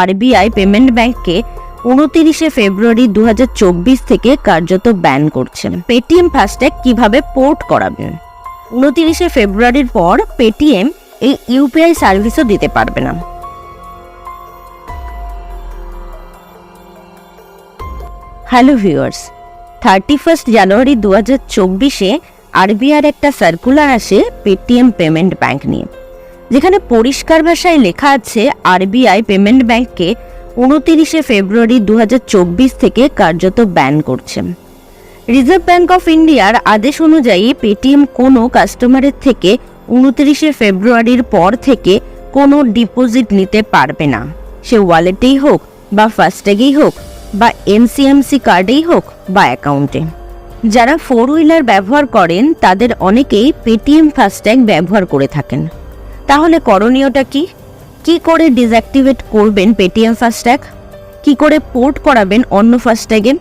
RBI payment ব্যাংককে উনতিরিশে ফেব্রুয়ারি দু হাজার চব্বিশ থেকে কার্যত ব্যান করছেন। পেটিএম ফাস্ট্যাগ কীভাবে পোর্ট করাবেন? উনতিরিশে ফেব্রুয়ারির পর পেটিএম এই ইউপিআই সার্ভিসও দিতে পারবে না। Hello viewers, thirty first January দু হাজার চব্বিশে আরবিআর একটা সার্কুলার আসে পেটিএম পেমেন্ট ব্যাংক নিয়ে। যেখানে পরিষ্কার ভাষায় লেখা আছে, আরবিআই পেমেন্ট ব্যাংককে উনতিরিশে ফেব্রুয়ারি দু হাজার চব্বিশ থেকে কার্যত ব্যান করছে। রিজার্ভ ব্যাংক অফ ইন্ডিয়ার আদেশ অনুযায়ী পেটিএম কোনো কাস্টমারের থেকে উনতিরিশে ফেব্রুয়ারির পর থেকে কোনো ডিপোজিট নিতে পারবে না। সে ওয়ালেটেই হোক বা ফাস্ট্যাগেই হোক বা এনসিএমসি কার্ডেই হোক বা অ্যাকাউন্টে। যারা ফোর হুইলার ব্যবহার করেন, তাদের অনেকেই পেটিএম ফাস্ট্যাগ ব্যবহার করে থাকেন। তাহলে করণীয়টা কি? কি করে ডিসঅ্যাক্টিভেট করবেন পেটিএম ফাস্ট্যাগ কি করে পোর্ট করাবেন অন্য ফাস্ট্যাগে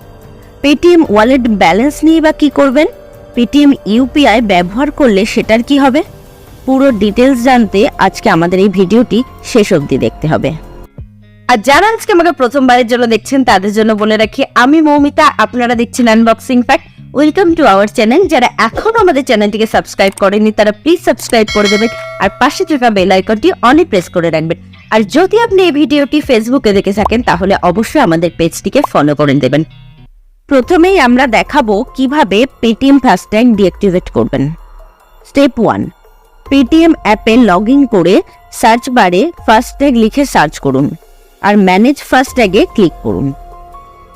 পেটিএম ওয়ালেট ব্যালেন্স নিয়ে বা কি করবেন? পেটিএম ইউপিআই ব্যবহার করলে সেটার কি হবে? পুরো ডিটেলস জানতে আজকে আমাদের এই ভিডিওটি শেষ অবধি দেখতে হবে। আর যারা আজকে আমাকে প্রথমবারের জন্য দেখছেন, তাদের জন্য বলে রাখি, আমি মৌমিতা, আপনারা দেখছেন unboxing fact welcome to our channel যারা এখনও আমাদের চ্যানেলটিকে সাবস্ক্রাইব করেনি, তারা প্লিজ সাবস্ক্রাইব করে দেবেন আর পাশে থাকা বেল আইকনটি অনেক প্রেস করে রাখবেন। আর যদি আপনি এই ভিডিওটি ফেসবুকে দেখে থাকেন, তাহলে অবশ্যই আমাদের পেজটিকে ফলো করে দেবেন। প্রথমেই আমরা দেখাবো কীভাবে পেটিএম ফাস্ট্যাগ ডিঅ্যাক্টিভেট করবেন। স্টেপ ওয়ান পেটিএম অ্যাপে লগ ইন করে সার্চ বারে ফাস্ট্যাগ লিখে সার্চ করুন। আর ম্যানেজ ফাস্ট্যাগে ক্লিক করুন।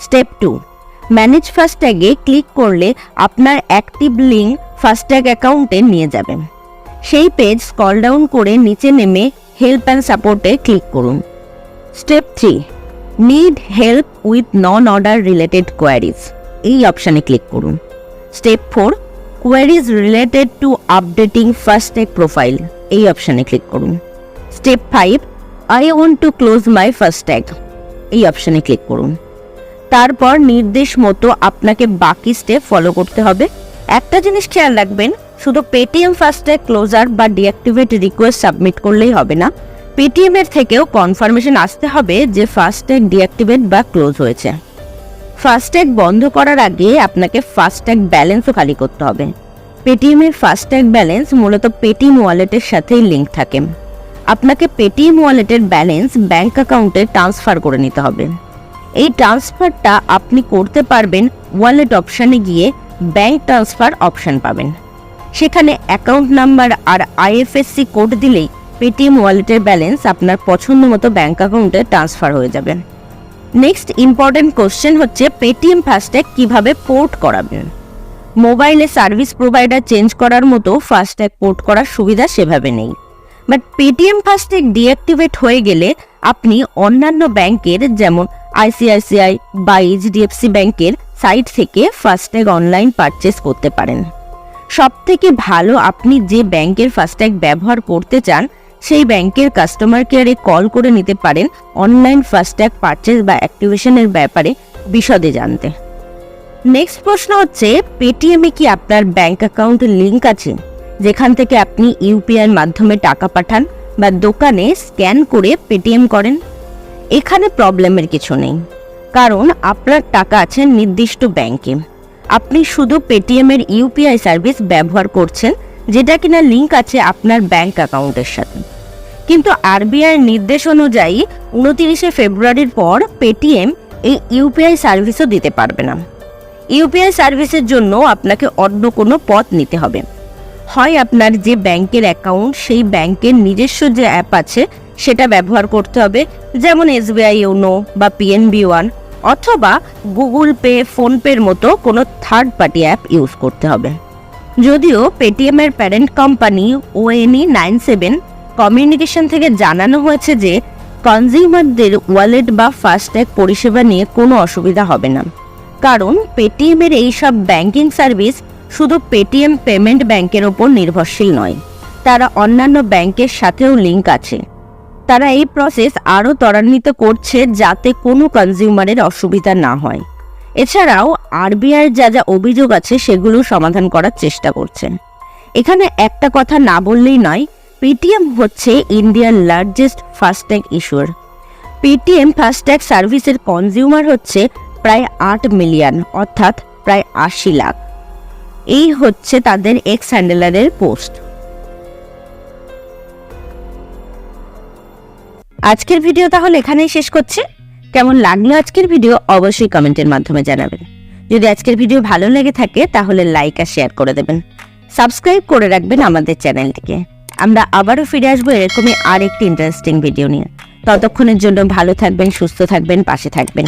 স্টেপ টু ম্যানেজ ফাস্ট্যাগে ক্লিক করলে আপনার অ্যাক্টিভ লিঙ্ক ফাস্ট্যাগ অ্যাকাউন্টে নিয়ে যাবেন সেই পেজ স্কল ডাউন করে নিচে নেমে হেল্প অ্যান্ড সাপোর্টে ক্লিক করুন। Step three need help with non order related queries এই অপশানে ক্লিক করুন। Step four queries related to updating FASTag profile এই অপশানে ক্লিক করুন। Step five I want to close my FASTag এই অপশানে ক্লিক করুন। তারপর নির্দেশ মতো আপনাকে বাকি স্টেপ ফলো করতে হবে। একটা জিনিস খেয়াল রাখবেন, শুধু পেটিএম ফাস্ট্যাগ ক্লোজার বা ডিঅ্যাক্টিভেট রিকোয়েস্ট সাবমিট করলেই হবে না। পেটিএম এর থেকেও কনফার্মেশন আসতে হবে যে ফাস্ট্যাগ ডিঅ্যাক্টিভেট বা ক্লোজ হয়েছে। ফাস্ট্যাগ বন্ধ করার আগে আপনাকে ফাস্ট্যাগ ব্যালেন্সও খালি করতে হবে। পেটিএম এর ফাস্ট্যাগ ব্যালেন্স মূলত পেটিএম ওয়ালেটের সাথেই লিঙ্ক থাকে। আপনাকে পেটিএম ওয়ালেটের ব্যালেন্স ব্যাংক অ্যাকাউন্টে ট্রান্সফার করে নিতে হবে। এই ট্রান্সফারটা আপনি করতে পারবেন ওয়ালেট অপশানে গিয়ে ব্যাংক ট্রান্সফার অপশান পাবেন। সেখানে অ্যাকাউন্ট নাম্বার আর আইএফএসসি কোড দিলেই পেটিএম ওয়ালেটের ব্যালেন্স আপনার পছন্দ মতো ব্যাংক অ্যাকাউন্টে ট্রান্সফার হয়ে যাবে। নেক্সট ইম্পর্টেন্ট কোশ্চেন হচ্ছে পেটিএম ফাস্ট্যাগ কীভাবে পোর্ট করাবেন? মোবাইলে সার্ভিস প্রোভাইডার চেঞ্জ করার মতো ফাস্ট্যাগ পোর্ট করার সুবিধা সেভাবে নেই। বাট পেটিএম ফাস্ট্যাগ ডিঅ্যাক্টিভেট হয়ে গেলে আপনি অন্যান্য ব্যাংকের যেমন আইসিআইসিআই বা এইচডিএফসি ব্যাংকের সাইট থেকে ফাস্ট্যাগ অনলাইন পারচেস করতে পারেন। সব থেকে ভালো আপনি যে ব্যাংকের ফাস্ট্যাগ ব্যবহার করতে চান, সেই ব্যাংকের কাস্টমার কেয়ারে কল করে নিতে পারেন অনলাইন ফাস্ট্যাগ পারচেস বা অ্যাক্টিভেশনের ব্যাপারে বিশদে জানতে। নেক্সট প্রশ্ন হচ্ছে পেটিএমে কি আপনার ব্যাংক অ্যাকাউন্ট লিঙ্ক আছে? যেখান থেকে আপনি ইউপিআই মাধ্যমে টাকা পাঠান বা দোকানে স্ক্যান করে পেটিএম করেন? এখানে প্রবলেমের কিছু নেই। কারণ আপনার টাকা আছে নির্দিষ্ট ব্যাংকে। আপনি শুধু পেটিএম এর ইউপিআই সার্ভিস ব্যবহার করছেন, যেটা কিনা লিংক আছে আপনার ব্যাংক অ্যাকাউন্টের সাথে। কিন্তু আরবিআই নির্দেশ অনুযায়ী উনতিরিশে ফেব্রুয়ারির পর পেটিএম এই ইউপিআই সার্ভিসও দিতে পারবে না। ইউপিআই সার্ভিসের জন্য আপনাকে অন্য কোনো পথ নিতে হবে। হয় আপনার যে ব্যাংকের অ্যাকাউন্ট সেই ব্যাংকের নিজস্ব যে অ্যাপ আছে সেটা ব্যবহার করতে হবে, যেমন এসবিআই ইউনো বা পিএনবি ওয়ান, অথবা গুগল পে, ফোনপের মতো কোনো থার্ড পার্টি অ্যাপ ইউজ করতে হবে। যদিও পেটিএমের parent company ONE nine seven communication থেকে জানানো হয়েছে যে কনজিউমারদের ওয়ালেট বা ফাস্ট্যাগ পরিষেবা নিয়ে কোনো অসুবিধা হবে না। কারণ পেটিএম এর এইসব ব্যাংকিং সার্ভিস শুধু পেটিএম পেমেন্ট ব্যাংকের ওপর নির্ভরশীল নয়, তারা অন্যান্য ব্যাংকের সাথেও লিংক আছে। তারা এই প্রসেস আরও ত্বরান্বিত করছে যাতে কোনো কনজিউমারের অসুবিধা না হয়। এছাড়াও আরবিআইয়ের যা যা অভিযোগ আছে সেগুলো সমাধান করার চেষ্টা করছেন এখানে একটা কথা না বললেই নয় পেটিএম হচ্ছে ইন্ডিয়ার লার্জেস্ট ফাস্ট্যাগ ইস্যুর পেটিএম ফাস্ট্যাগ সার্ভিসের কনজিউমার হচ্ছে প্রায় আট মিলিয়ন অর্থাৎ প্রায় আশি লাখ। এই হচ্ছে তাদের এক্স হ্যান্ডেলারের পোস্ট আজকের ভিডিও তাহলে এখানেই শেষ করছে। কেমন লাগল আজকের ভিডিও অবশ্যই কমেন্টের মাধ্যমে জানাবেন। যদি আজকের ভিডিও ভালো লেগে থাকে তাহলে লাইক আর শেয়ার করে দেবেন। সাবস্ক্রাইব করে রাখবেন আমাদের চ্যানেলটিকে। আমরা আবারও ফিরে আসব এরকমই আর একটি ইন্টারেস্টিং ভিডিও নিয়ে। ততক্ষণের জন্য ভালো থাকবেন, সুস্থ থাকবেন, পাশে থাকবেন।